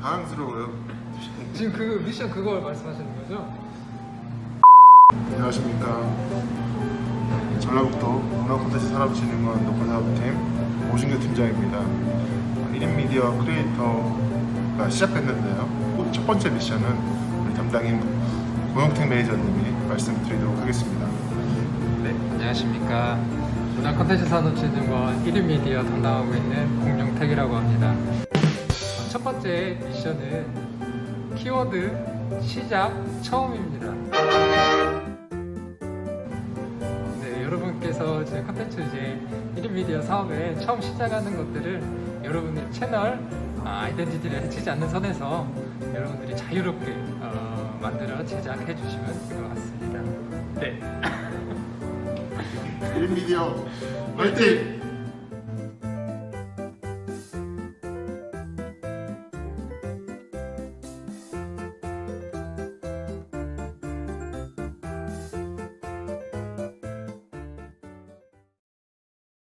당황스러워요. 지금 그 미션 그걸 말씀하시는 거죠? 안녕하십니까. 전라북도 문화 콘텐츠 산업진흥원 녹화사업팀 오신규 팀장입니다. 1인 미디어 크리에이터가 시작했는데요. 첫 번째 미션은 우리 담당인 고영택 매니저님이 말씀드리도록 하겠습니다. 네, 안녕하십니까. 문화 콘텐츠 산업진흥원 1인 미디어 담당하고 있는 공룡택이라고 합니다. 첫 번째 미션은 키워드 시작 처음입니다. 네, 여러분께서 제 콘텐츠 이제 1인 미디어 사업에 처음 시작하는 것들을 여러분의 채널 아, 아이덴티티를 해치지 않는 선에서 여러분들이 자유롭게 어, 만들어 제작해 주시면 될 것 같습니다. 네. 1인 미디어 화이팅!